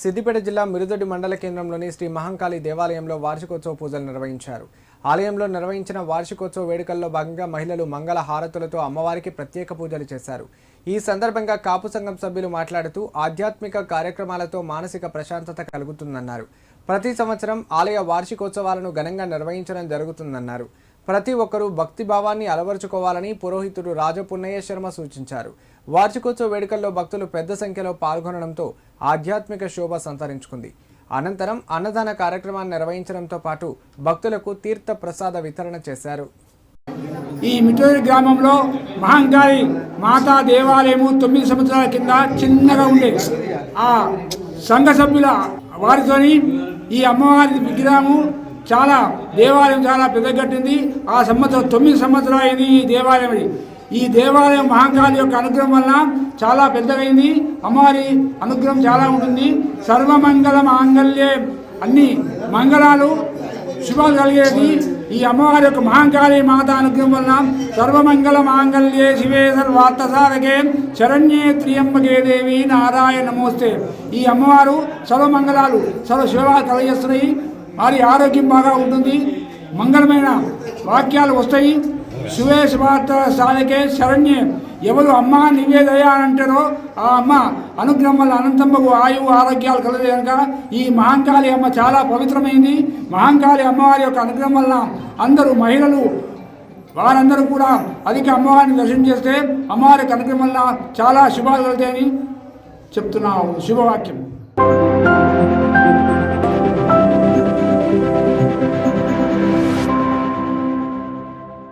సిద్దిపేట జిల్లా మిరుదొడ్డి మండల కేంద్రంలోని శ్రీ మహంకాళి దేవాలయంలో వార్షికోత్సవ పూజలు నిర్వహించారు. ఆలయంలో నిర్వహించిన వార్షికోత్సవ వేడుకల్లో భాగంగా మహిళలు మంగళ హారతులతో అమ్మవారికి ప్రత్యేక పూజలు చేశారు. ఈ సందర్భంగా కాపు సంఘం సభ్యులు మాట్లాడుతూ ఆధ్యాత్మిక కార్యక్రమాలతో మానసిక ప్రశాంతత కలుగుతుందన్నారు. ప్రతి సంవత్సరం ఆలయ వార్షికోత్సవాలను ఘనంగా నిర్వహించడం జరుగుతుందన్నారు. ప్రతి ఒక్కరూ భక్తి భావాన్ని అలవరుచుకోవాలని పురోహితుడు రాజపున్నయ్య శర్మ సూచించారు. వార్షికోత్సవ వేడుకల్లో భక్తులు పెద్ద సంఖ్యలో పాల్గొనడంతో ఆధ్యాత్మిక శోభ సంతరించుకుంది. అనంతరం అన్నదాన కార్యక్రమాన్ని నిర్వహించడంతో పాటు భక్తులకు తీర్థ ప్రసాద వితరణ చేశారు. ఈ మిటూరి గ్రామంలో మహంకాళి మాతా దేవాలయము తొమ్మిది సంవత్సరాల కింద చిన్నగా ఉండేది ఆ సంఘ సభ్యుల వారితోని ఈ అమ్మవారి విగ్రహము చాలా దేవాలయం చాలా పెద్దగట్టింది. ఆ సంవత్సరం తొమ్మిది సంవత్సరాలు అయింది ఈ దేవాలయం ఈ దేవాలయం మహంకాళి యొక్క అనుగ్రహం వల్ల చాలా పెద్దగైంది అమ్మవారి అనుగ్రహం చాలా ఉంటుంది. సర్వమంగళ మాంగళ్యే. అన్ని మంగళాలు శుభాలు కలిగేది ఈ అమ్మవారి యొక్క మహాంకాళి మాత అనుగ్రహం వలన సర్వమంగళ మాంగళ్యే శివే సర్వార్థ సాధకే. శరణ్యే త్రియంబకే దేవి నారాయణ నమోస్తే. ఈ అమ్మవారు సర్వమంగళాలు సర్వ శివాలు కలిగేస్తున్నాయి వారి ఆరోగ్యం బాగా ఉంటుంది. మంగళమైన వాక్యాలు వస్తాయి. శివే శుభార్థ సాధకే శరణ్యే. ఎవరు అమ్మ నివేదయా అని అంటారో ఆ అమ్మ అనుగ్రహం వల్ల అనంతమ్మకు ఆయువు ఆరోగ్యాలు కలదు కనుక ఈ మహంకాళి అమ్మ చాలా పవిత్రమైంది. మహంకాళి అమ్మవారి యొక్క అనుగ్రహం వల్ల అందరూ మహిళలు వారందరూ కూడా అధిక అమ్మవారిని దర్శనం చేస్తే అమ్మవారి యొక్క అనుగ్రహం వల్ల చాలా శుభాలు కలుగుతాయని చెప్తున్నాము. శుభవాక్యం.